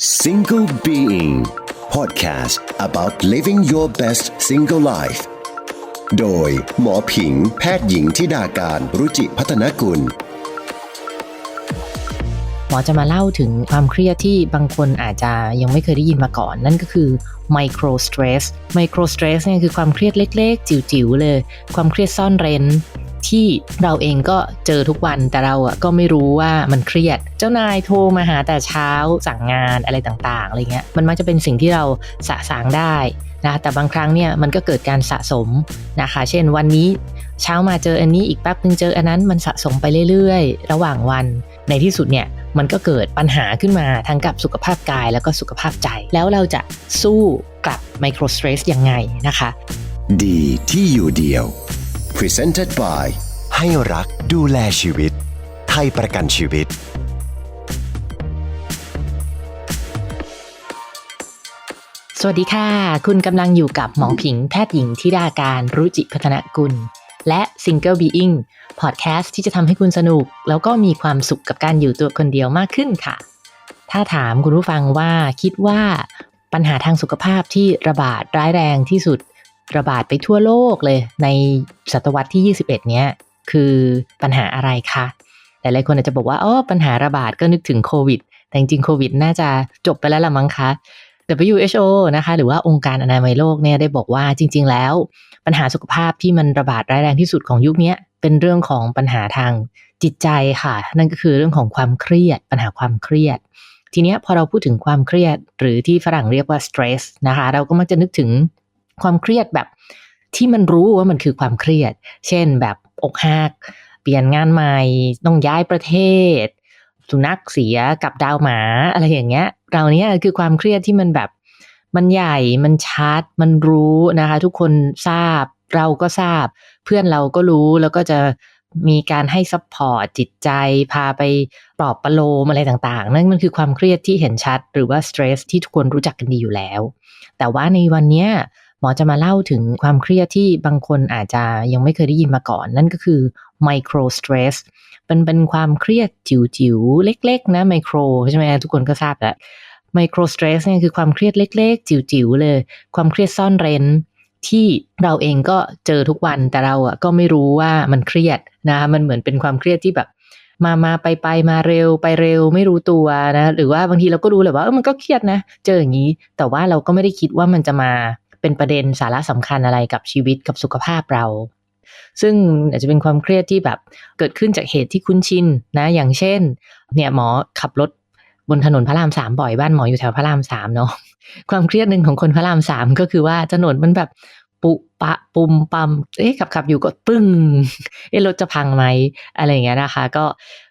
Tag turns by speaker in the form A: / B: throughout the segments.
A: Single Being Podcast about living your best single life โดยหมอผิงแพทย์หญิงทิดาการรุจิพัฒนกุล
B: หมอจะมาเล่าถึงความเครียดที่บางคนอาจจะยังไม่เคยได้ยินมาก่อน นั่นก็คือ micro stress micro stress เนี่ยคือความเครียดเล็ก ๆ จิ๋วๆเลย ความเครียดซ่อนเร้น ที่เราเองก็เจอทุกวันแต่เราอะก็ไม่รู้ว่ามันเครียด เจ้านายโทรมาหาแต่เช้าสั่งงานอะไรต่างๆอะไรเงี้ยมันมักจะเป็นสิ่งที่เราสะสางได้นะแต่บางครั้งเนี่ยมันก็เกิดการสะสมนะคะ เช่นวันนี้เช้ามาเจออันนี้อีกแป๊บนึงเจออันนั้นมันสะสมไปเรื่อยๆ ระหว่างวันในที่สุดเนี่ยมันก็เกิดปัญหาขึ้นมาทั้งกับสุขภาพกายแล้วก็สุขภาพใจ แล้วเราจะสู้กับไมโครสเตรสยังไงนะคะ
A: ดีที่อยู่เดียว Presented by
C: ให้รักดูแลชีวิต ไทยประกันชีวิต
B: สวัสดีค่ะ คุณกำลังอยู่กับหมอผิงแพทย์หญิงทิดาการรุจิพัฒนกุล และ Single Being พอดแคสต์ที่จะทำให้คุณสนุก แล้วก็มีความสุขกับการอยู่ตัวคนเดียวมากขึ้นค่ะ ถ้าถามคุณผู้ฟังว่าคิดว่าปัญหาทางสุขภาพที่ระบาดร้ายแรงที่สุด ระบาดไปทั่วโลกเลย ในศตวรรษที่ 21 เนี้ยคือปัญหาอะไรคะหลายๆคนอาจจะบอกว่าอ๋อปัญหาระบาดก็นึกถึงโควิด แต่จริงโควิดน่าจะจบไปแล้วละมั้งคะ WHO นะคะหรือว่าองค์การอนามัยโลกเนี่ยได้บอกว่าจริง ๆ แล้ว ปัญหาสุขภาพที่มันระบาดร้ายแรงที่สุดของยุคนี้เป็นเรื่องของปัญหาทางจิตใจค่ะ นั่นก็คือเรื่องของความเครียด ปัญหาความเครียด ทีเนี้ยพอเราพูดถึงความเครียด หรือที่ฝรั่งเรียกว่า stress นะคะ เราก็มักจะนึกถึง ความเครียดแบบที่มันรู้ว่ามันคือความเครียด เช่นแบบอกหัก เปลี่ยนงานใหม่ ต้องย้ายประเทศ สุนัขเสียกับดาวหมา อะไรอย่างเงี้ย เราเนี้ยคือความเครียดที่มันแบบมันใหญ่ มันชัด มันรู้นะคะ ทุกคนทราบ เราก็ทราบ เพื่อนเราก็รู้แล้วก็จะมีการให้ซัพพอร์ตจิตใจ พาไปปลอบประโลมอะไรต่างๆ นั่นมันคือความเครียดที่เห็นชัด หรือว่าสเตรสที่ทุกคนรู้จักกันดีอยู่แล้ว แต่ว่าในวันเนี้ย หมอจะมาเล่าถึงความเครียดที่บางคนอาจจะยังไม่เคยได้ยินมาก่อน นั่นก็คือ micro stress เป็นเป็นความเครียดจิ๋วๆ เล็ก ๆ นะไมโครใช่ไหมทุกคนก็ทราบแล้วไมโครสเตรสเนี่ยคือความเครียดเล็ก ๆ จิ๋วๆ เลย ความเครียดซ่อนเร้นที่เราเองก็เจอทุกวันแต่เราอะก็ไม่รู้ว่ามันเครียดนะมันเหมือนเป็นความเครียดที่แบบ มามาไปไปมาเร็วไปเร็วไม่รู้ตัวนะ หรือว่าบางทีเราก็รู้เลยว่าเออมันก็เครียดนะ เจออย่างนี้ แต่ว่าเราก็ไม่ได้คิดว่ามันจะมา เป็นประเด็นสาระสำคัญอะไรกับชีวิตกับสุขภาพเรา ซึ่งอาจจะเป็นความเครียดที่แบบเกิดขึ้นจากเหตุที่คุ้นชินนะ อย่างเช่น เนี่ยหมอขับรถบนถนนพระรามสามบ่อยบ้านหมออยู่แถวพระรามสามเนาะความเครียดหนึ่งของคนพระรามสามก็คือว่าถนนมันแบบปุปะปุ่มปั๊มเอ๊ะขับขับอยู่ก็ปึ้งเอ๊ะรถจะพังไหมอะไรอย่างเงี้ยนะคะ ก็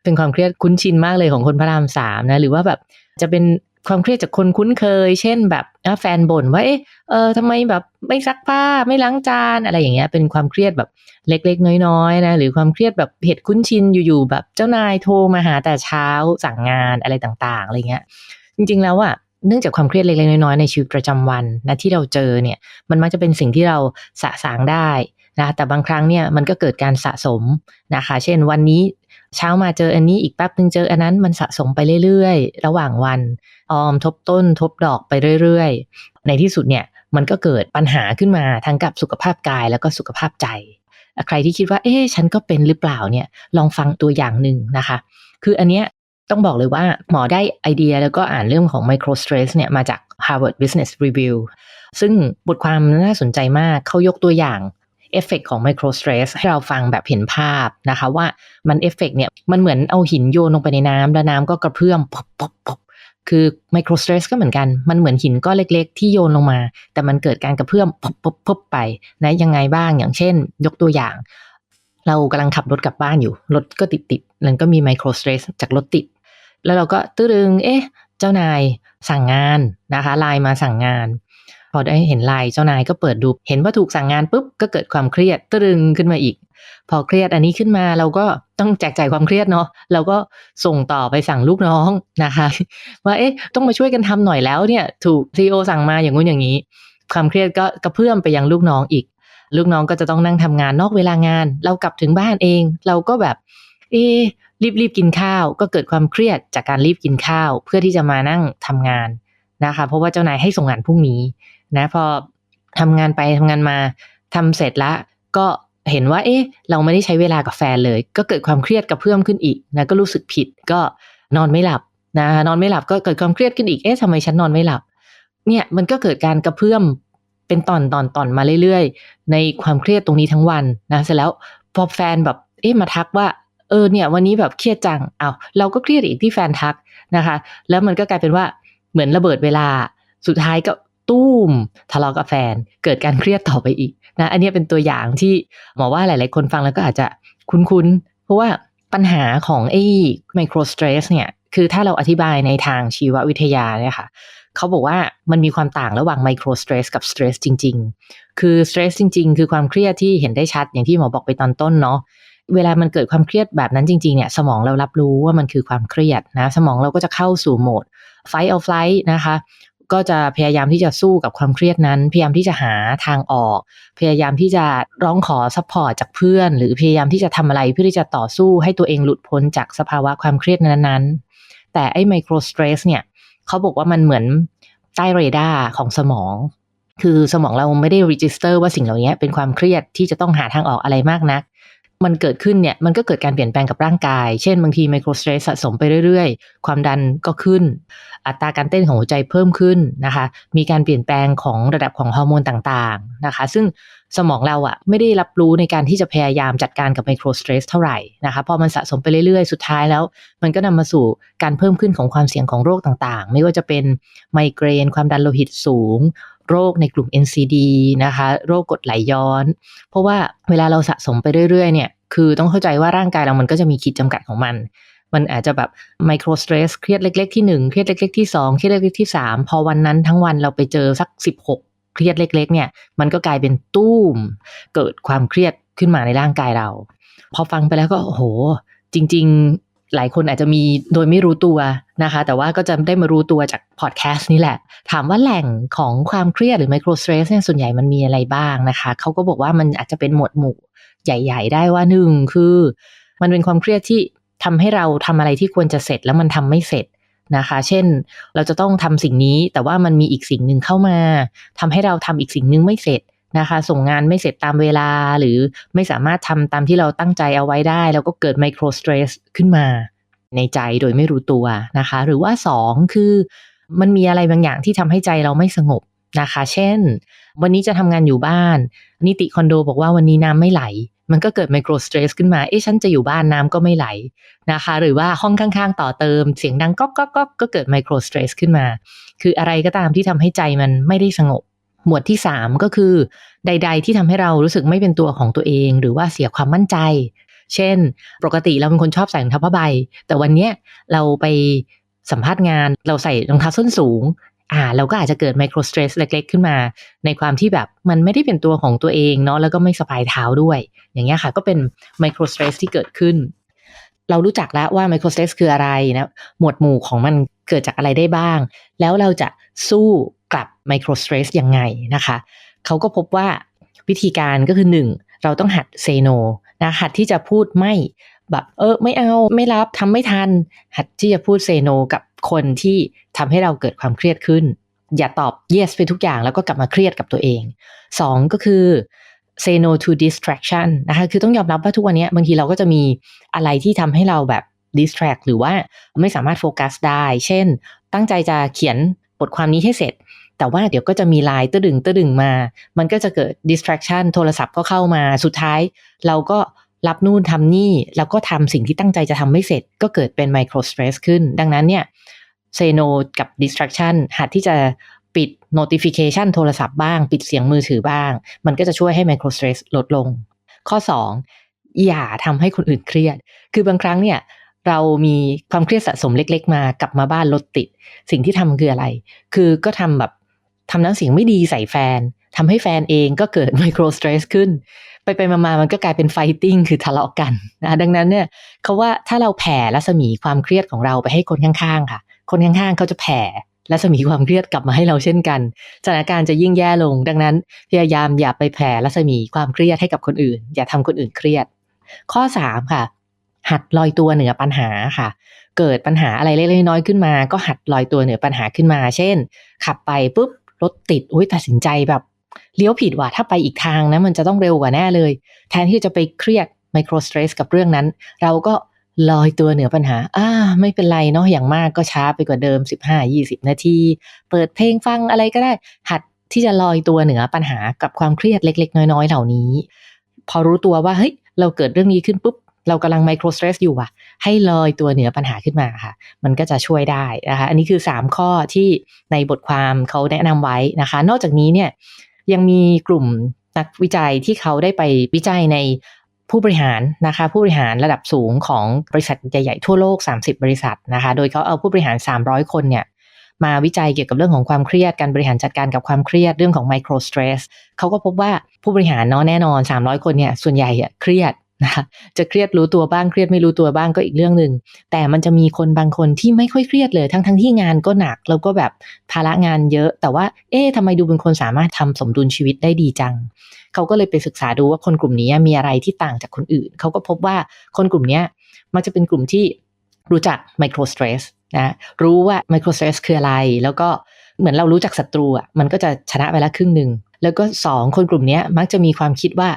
B: เป็นความเครียดคุ้นชินมากเลยของคนพระรามสามนะ หรือว่าแบบจะเป็น ความเครียดจากคนคุ้นเคย เช่นแบบแฟนบ่นว่าเอ๊ะเออทำไมแบบไม่ซักผ้าไม่ล้างจานอะไรอย่างเงี้ยเป็นความเครียดแบบเล็กๆ น้อยๆนะหรือความเครียดแบบเหตุคุ้นชินอยู่ๆแบบเจ้านายโทรมาหาแต่เช้าสั่งงานอะไรต่างๆอะไรเงี้ยจริงๆแล้วอะเนื่องจากความเครียดเล็กๆน้อยๆในชีวิตประจำวันนะที่เราเจอเนี่ยมันมักจะเป็นสิ่งที่เราสะสางได้นะแต่บางครั้งเนี่ยมันก็เกิดการสะสมนะคะ เช่นวันนี้ เช้ามาเจออันนี้อีกแป๊บนึงเจออันนั้นมันสะสมไปเรื่อยๆ ระหว่างวันออมทบต้นทบดอกไปเรื่อยๆ ในที่สุดเนี่ยมันก็เกิดปัญหาขึ้นมาทั้งกับสุขภาพกายแล้วก็สุขภาพใจ ใครที่คิดว่าเอ๊ะฉันก็เป็นหรือเปล่าเนี่ยลองฟังตัวอย่างหนึ่งนะคะ คืออันเนี้ยต้องบอกเลยว่าหมอได้ไอเดียแล้วก็อ่านเรื่องของ micro stress เนี่ยมาจาก Harvard Business Review ซึ่งบทความน่าสนใจมากเขายกตัวอย่าง อฟเฟกของ micro stress ให้เราฟังแบบเห็นภาพนะคะว่ามันเอฟเฟกเนี่ยมันเหมือนเอาหินโยนลงไปในน้ำแล้วน้ำก็กระเพื่อมปบปบปบคือ micro stress ก็เหมือนกัน มันเหมือนหินก้อนเล็ก ๆ ที่โยนลงมา แต่มันเกิดการกระเพื่อมปบปบปบไปนะยังไงบ้างอย่างเช่น ยกตัวอย่าง เรากำลังขับรถกลับบ้านอยู่รถก็ติดติดแล้วก็มี micro stress จากรถติด แล้วเราก็ตื้อรึงเอ๊ะ เจ้านายสั่งงานนะคะไลน์มาสั่งงาน พอได้เห็นไลน์เจ้านายก็เปิดดู เห็นว่าถูกสั่งงานปุ๊บก็เกิดความเครียดตรึงขึ้นมาอีก พอเครียดอันนี้ขึ้นมาเราก็ต้องแจกจ่ายความเครียดเนาะเราก็ส่งต่อไปสั่งลูกน้องนะคะ ว่าเอ๊ะต้องมาช่วยกันทำหน่อยแล้วเนี่ย ถูกซีโอสั่งมาอย่างงู้นอย่างนี้ ความเครียดก็กระเพื่อมไปยังลูกน้องอีก ลูกน้องก็จะต้องนั่งทำงานนอกเวลางาน เรากลับถึงบ้านเอง เราก็แบบเอ๊รีบรีบกินข้าวก็เกิดความเครียดจากการรีบกินข้าว เพื่อที่จะมานั่งทำงานนะคะ เพราะว่าเจ้านายให้ส่งงานพรุ่งนี้ นะพอทำงานไปทำงานมาทำเสร็จล้วก็เห็นว่า เอ๊ะ เราไม่ได้ใช้เวลากับแฟนเลย ก็เกิดความเครียดกับเพิ่มขึ้นอีกนะก็รู้สึกผิดก็นอนไม่หลับนะนอนไม่หลับก็เกิดความเครียดขึ้นอีกเอ๊ะทำไมฉันนอนไม่หลับ เนี่ยมันก็เกิดการกระเพื่อมเป็นตอนตอนตอนมาเรื่อยๆ ในความเครียดตรงนี้ทั้งวันนะเสร็จแล้วพอแฟนแบบเอ๊ะมาทักว่าเออเนี่ยวันนี้แบบเครียดจังเอาเราก็เครียดอีกที่แฟนทักนะคะ แล้วมันก็กลายเป็นว่าเหมือนระเบิดเวลาสุดท้ายก็ ตุ้มทะเลาะกับแฟน เกิดการเครียดต่อไปอีกนะอันนี้เป็นตัวอย่างที่หมอว่าหลาย ๆ คนฟังแล้วก็อาจจะคุ้นๆ เพราะว่าปัญหาของไอ้ไมโครสเตรสเนี่ยคือถ้าเราอธิบายในทางชีววิทยาเนี่ยค่ะเขาบอกว่ามันมีความต่างระหว่างไมโครสเตรสกับสเตรสจริง ๆ คือสเตรสจริง ๆ คือความเครียดที่เห็นได้ชัดอย่างที่หมอบอกไปตอนต้นเนาะเวลามันเกิดความเครียดแบบนั้นจริง ๆ เนี่ยสมองเรารับรู้ว่ามันคือความเครียดนะ สมองเราก็จะเข้าสู่โหมด fight or flight นะคะ ก็จะพยายามที่จะสู้กับความเครียดนั้น พยายามที่จะหาทางออก พยายามที่จะร้องขอซัพพอร์ตจากเพื่อน หรือพยายามที่จะทำอะไรเพื่อที่จะต่อสู้ให้ตัวเองหลุดพ้นจากสภาวะความเครียดนั้นๆ แต่ไอ้ไมโครสเตรสเนี่ยเขาบอกว่ามันเหมือนใต้เรดาร์ของสมอง คือสมองเราไม่ได้รีจิสเตอร์ว่าสิ่งเหล่านี้เป็นความเครียดที่จะต้องหาทางออกอะไรมากนัก มันเกิดขึ้นเนี่ยมันก็เกิดการเปลี่ยนแปลงกับร่างกาย เช่นบางทีไมโครสเตรสสะสมไปเรื่อยๆ ความดันก็ขึ้น อัตราการเต้นของหัวใจเพิ่มขึ้นนะคะ มีการเปลี่ยนแปลงของระดับของฮอร์โมนต่างๆนะคะ ซึ่งสมองเราอะไม่ได้รับรู้ในการที่จะพยายามจัดการกับไมโครสเตรสเท่าไหร่นะคะพอมันสะสมไปเรื่อยๆ สุดท้ายแล้ว มันก็นำมาสู่การเพิ่มขึ้นของความเสี่ยงของโรคต่างๆ ไม่ว่าจะเป็นไมเกรน ความดันโลหิตสูง โรคในกลุ่ม NCD นะคะ โรคกรดไหลย้อน เพราะว่าเวลาเราสะสมไปเรื่อยๆเนี่ยคือต้องเข้าใจว่าร่างกายเรามันก็จะมีขีดจำกัดของมัน มันอาจจะแบบไมโครสเตรสเครียดเล็ก ๆ ที่ 1 เครียดเล็ก ๆ ที่ 2 เครียดเล็ก ๆ ที่ 3 พอวันนั้นทั้งวันเราไปเจอสัก 16 เครียดเล็ก ๆ เนี่ย มันก็กลายเป็นตู้ม เกิดความเครียดขึ้นมาในร่างกายเรา พอฟังไปแล้วก็โอ้โหจริง ๆ หลายคนอาจจะมีโดยไม่รู้ตัวนะคะ แต่ว่าก็จะได้มารู้ตัวจากพอดแคสต์นี่แหละ ถามว่าแหล่งของความเครียดหรือไมโครสเตรสเนี่ยส่วนใหญ่มันมีอะไรบ้างนะคะเขาก็บอกว่ามันอาจจะเป็นหมวดหมู่ใหญ่ ๆ ได้ว่าหนึ่งคือ มันเป็นความเครียดที่ทำให้เราทำอะไรที่ควรจะเสร็จแล้วมันทำไม่เสร็จนะคะ เช่น เราจะต้องทำสิ่งนี้แต่ว่ามันมีอีกสิ่งหนึ่งเข้ามาทำให้เราทำอีกสิ่งหนึ่งไม่เสร็จ นะคะ ส่งงานไม่เสร็จตามเวลาหรือไม่สามารถทำตามที่เราตั้งใจเอาไว้ได้ แล้วก็เกิดไมโครสเตรสขึ้นมาในใจโดยไม่รู้ตัวนะคะ หรือว่าสองคือมันมีอะไรบางอย่างที่ทำให้ใจเราไม่สงบนะคะ เช่น วันนี้จะทำงานอยู่บ้าน นิติคอนโดบอกว่าวันนี้น้ำไม่ไหล มันก็เกิดไมโครสเตรสขึ้นมา เอ๊ะฉันจะอยู่บ้านน้ำก็ไม่ไหลนะคะ หรือว่าห้องข้างๆ ต่อเติม เสียงดังก๊อกก๊อกก๊อกก็เกิดไมโครสเตรสขึ้นมา คืออะไรก็ตามที่ทำให้ใจมันไม่ได้สงบ หมวดที่ 3 ก็คือ ใด ๆ ที่ทำให้เรารู้สึกไม่เป็นตัวของตัวเอง หรือว่าเสียความมั่นใจ เช่น ปกติเราเป็นคนชอบใส่รองเท้าผ้าใบ แต่วันนี้เราไปสัมภาษณ์งานเราใส่รองเท้าส้นสูงอ่าเราก็อาจจะเกิดไมโครสเตรสเล็ก ๆ ขึ้นมา ในความที่แบบมันไม่ได้เป็นตัวของตัวเองเนาะแล้วก็ไม่สบายเท้าด้วย อย่างเงี้ยค่ะ ก็เป็นไมโครสเตรสที่เกิดขึ้น เรารู้จักแล้วว่าไมโครสเตรสคืออะไรนะหมวดหมู่ของมันเกิดจากอะไรได้บ้าง แล้วเราจะสู้ ไมโครสเตรสยังไงนะคะ เขาก็พบว่าวิธีการก็คือหนึ่งเราต้องหัดเซโนนะหัดที่จะพูดไม่แบบเออไม่เอาไม่รับทำไม่ทัน หัดที่จะพูดเซโนกับคนที่ทำให้เราเกิดความเครียดขึ้น อย่าตอบ yes ไปทุกอย่างแล้วก็กลับมาเครียดกับตัวเอง 2 ก็คือ say no to distraction นะคะ คือต้องยอมรับว่าทุกวันนี้บางทีเราก็จะมีอะไรที่ทำให้เราแบบ distract หรือว่าไม่สามารถโฟกัสได้ เช่น ตั้งใจจะเขียนบทความนี้ให้เสร็จ แต่ว่าเดี๋ยวก็จะมีไลน์ตื้อดึงตื้อดึงมา มันก็จะเกิด distraction โทรศัพท์ก็เข้ามาสุดท้าย เราก็รับนู่นทำนี่ แล้วก็ทำสิ่งที่ตั้งใจจะทำไม่เสร็จ ก็เกิดเป็น micro stress ขึ้น ดังนั้นเนี่ยเซโนกับ distraction หัดที่จะปิด notification โทรศัพท์บ้าง ปิดเสียงมือถือบ้าง มันก็จะช่วยให้ micro stress ลดลง ข้อ 2 อย่าทำให้คนอื่นเครียด คือบางครั้งเนี่ยเรามีความเครียดสะสมเล็ก ๆ มากลับมาบ้านรถติด สิ่งที่ทำคืออะไร คือก็ทำแบบ ทำน้ำเสียงไม่ดีใส่แฟนทำให้แฟนเองก็เกิดไมโครสเตรสขึ้น ไปไปมามันก็กลายเป็นไฟติ้งคือทะเลาะกันนะดังนั้นเนี่ยเขาว่าถ้าเราแผ่รัศมีความเครียดของเราไปให้คนข้างๆ ค่ะ คนข้างๆเขาจะแผ่และจะมีความเครียดกลับมาให้เราเช่นกันสถานการณ์จะยิ่งแย่ลง ดังนั้นพยายามอย่าไปแผ่รัศมีความเครียดให้กับคนอื่น อย่าทำคนอื่นเครียด ข้อ 3 ค่ะ หัดลอยตัวเหนือปัญหาค่ะ เกิดปัญหาอะไรเล็กๆน้อยๆขึ้นมา ก็หัดลอยตัวเหนือปัญหาขึ้นมา เช่น ขับไปปุ๊บ รถติดอุ้ยตัดสินใจแบบเลี้ยวผิดว่ะถ้าไปอีกทางนะมันจะต้องเร็วกว่าแน่เลย แทนที่จะไปเครียดไมโครสเตรสกับเรื่องนั้น เราก็ลอยตัวเหนือปัญหา อ่า ไม่เป็นไรเนาะ อย่างมากก็ช้าไปกว่าเดิม 15-20 นาที เปิดเพลงฟังอะไรก็ได้ หัดที่จะลอยตัวเหนือปัญหากับความเครียดเล็ก ๆ น้อย ๆ เหล่านี้ พอรู้ตัวว่า เฮ้ย เราเกิดเรื่องนี้ขึ้นปุ๊บ เรากำลังไมโครสเตรสอยู่ว่ะ ให้ลอยตัวเหนือปัญหาขึ้นมาค่ะ มันก็จะช่วยได้นะคะ อันนี้คือ 3 ข้อที่ในบทความเขาแนะนำไว้นะคะ นอกจากนี้เนี่ยยังมีกลุ่มนักวิจัยที่เขาได้ไปวิจัยในผู้บริหารนะคะ ผู้บริหารระดับสูงของบริษัทใหญ่ๆทั่วโลก 30 บริษัทนะคะ โดยเขาเอาผู้บริหาร 300 คนเนี่ยมาวิจัยเกี่ยวกับเรื่องของความเครียด การบริหารจัดการกับความเครียดเรื่องของไมโครสเตรสเขาก็พบว่าผู้บริหารเนาะแน่นอน 300 คนเนี่ยส่วนใหญ่เครียด นะคะจะเครียดรู้ตัวบ้างเครียดไม่รู้ตัวบ้างก็อีกเรื่องหนึ่งแต่มันจะมีคนบางคนที่ไม่ค่อยเครียดเลย ทั้งทั้งที่งานก็หนักแล้วก็แบบภาระงานเยอะ แต่ว่า เอ๊ะทำไมดูเป็นคนสามารถทำสมดุลชีวิตได้ดีจัง เขาก็เลยไปศึกษาดูว่าคนกลุ่มนี้มีอะไรที่ต่างจากคนอื่น เขาก็พบว่าคนกลุ่มนี้มักจะเป็นกลุ่มที่รู้จักไมโครสเตรสนะรู้ว่าไมโครสเตรสคืออะไร แล้วก็เหมือนเรารู้จักศัตรูอะมันก็จะชนะไปละครึ่งหนึ่ง แล้วก็สองคนกลุ่มนี้มักจะมีความคิดว่า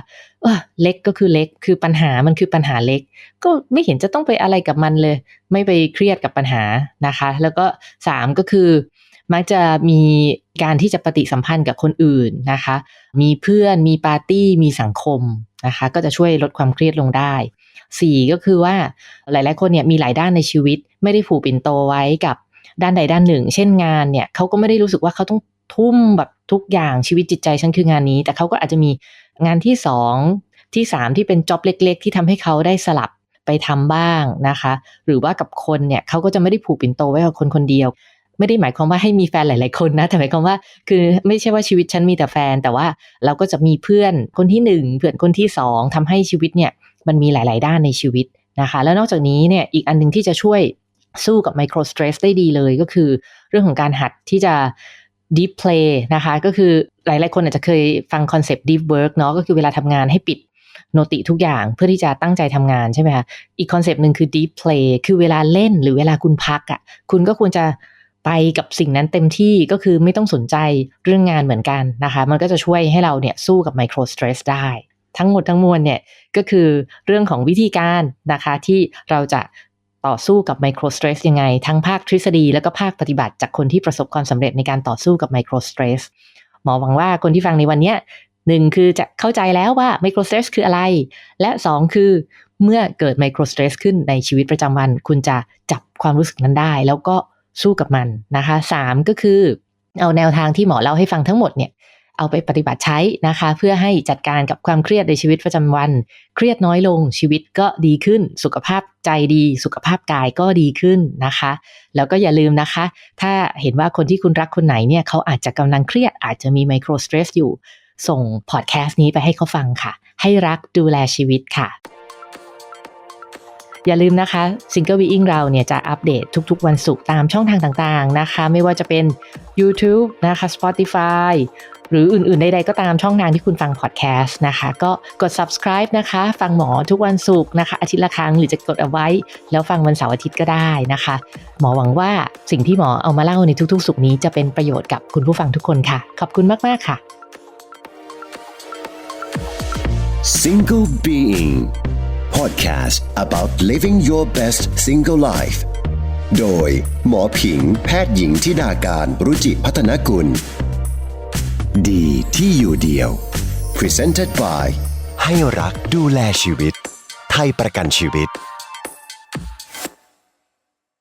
B: เออเล็กก็คือเล็ก คือปัญหามันคือปัญหาเล็ก ก็ไม่เห็นจะต้องไปอะไรกับมันเลย ไม่ไปเครียดกับปัญหานะคะ แล้วก็สามก็คือ มักจะมีการที่จะปฏิสัมพันธ์กับคนอื่นนะคะ มีเพื่อนมีปาร์ตี้มีสังคมนะคะ ก็จะช่วยลดความเครียดลงได้สี่ก็คือว่าหลาย ๆ คนเนี่ยมีหลายด้านในชีวิต ไม่ได้ผูกปิ่นโตไว้กับด้านใดด้านหนึ่ง เช่นงานเนี่ยเขาก็ไม่ได้รู้สึกว่าเขาต้องทุ่มแบบ ทุกอย่างชีวิตจิตใจฉันคืองานนี้ แต่เขาก็อาจจะมีงานที่สองที่สามที่เป็นจ็อบเล็ก ๆ ที่ทำให้เขาได้สลับไปทำบ้างนะคะ หรือว่ากับคนเนี่ยเขาก็จะไม่ได้ผูกปิ่นโตไว้กับคนคนเดียว ไม่ได้หมายความว่าให้มีแฟนหลาย ๆ คนนะแต่หมายความว่าคือไม่ใช่ว่าชีวิตฉันมีแต่แฟน แต่ว่าเราก็จะมีเพื่อนคนที่หนึ่งเพื่อนคนที่สองทำให้ชีวิตเนี่ยมันมีหลาย ๆ ด้านในชีวิตนะคะ แล้วนอกจากนี้เนี่ยอีกอันหนึ่งที่จะช่วยสู้กับไมโครสเตรสได้ดีเลยก็คือ เรื่องของการหัดที่จะ deep play นะคะ ก็คือหลายๆคนอาจจะเคยฟังคอนเซปต์ deep work เนาะก็คือเวลาทำงานให้ปิดโนติทุกอย่างเพื่อที่จะตั้งใจทำงานใช่ไหมคะอีกคอนเซปต์หนึ่งคือ deep play คือเวลาเล่นหรือเวลาคุณพักอะ่ะคุณก็ควรจะไปกับสิ่งนั้นเต็มที่ก็คือไม่ต้องสนใจเรื่องงานเหมือนกันนะคะ มันก็จะช่วยให้เราเนี่ยสู้กับไมโครสเตรสได้ ทั้งหมดทั้งมวลเนี่ยก็คือเรื่องของวิธีการนะคะที่เราจะ ต่อสู้กับไมโครสเตรสยังไง ทั้งภาคทฤษฎีแล้วก็ภาคปฏิบัติจากคนที่ประสบความสำเร็จในการต่อสู้กับไมโครสเตรสหมอหวังว่าคนที่ฟังในวันนี้หนึ่งคือจะเข้าใจแล้วว่าไมโครสเตรสคืออะไร และสองคือเมื่อเกิดไมโครสเตรสขึ้นในชีวิตประจำวัน คุณจะจับความรู้สึกนั้นได้ แล้วก็สู้กับมันนะคะสามก็คือเอาแนวทางที่หมอเล่าให้ฟังทั้งหมดเนี่ย เอาไปปฏิบัติใช้นะคะ เพื่อให้จัดการกับความเครียดในชีวิตประจำวัน เครียดน้อยลงชีวิตก็ดีขึ้น สุขภาพใจดี สุขภาพกายก็ดีขึ้นนะคะ แล้วก็อย่าลืมนะคะ ถ้าเห็นว่าคนที่คุณรักคนไหนเนี่ยเขาอาจจะกำลังเครียดอาจจะมีไมโครสเตรสอยู่ ส่งพอดแคสต์นี้ไปให้เขาฟังค่ะ ให้รักดูแลชีวิตค่ะอย่าลืมนะคะ Single Being เราเนี่ยจะอัปเดตทุกๆ วันศุกร์ตามช่องทางต่างๆนะคะ ไม่ว่าจะเป็น YouTube นะคะ Spotify หรืออื่นๆใดๆก็ตามช่องทางที่คุณฟังพอดแคสต์นะคะ ก็กด subscribe นะคะ ฟังหมอทุกวันศุกร์นะคะ อาทิตย์ละครั้งหรือจะกดเอาไว้ แล้วฟังวันเสาร์อาทิตย์ก็ได้นะคะ หมอหวังว่าสิ่งที่หมอเอามาเล่าในทุกๆ สุขนี้จะเป็นประโยชน์กับคุณผู้ฟังทุกคนค่ะ ขอบคุณมากๆค่ะ
A: Single Being Podcast about living your best single life โดยหมอผิงแพทย์หญิงทิดาการรุจิพัฒนกุล ดีที่อยู่เดียว Presented by
C: ให้รักดูแลชีวิต ไทยประกันชีวิต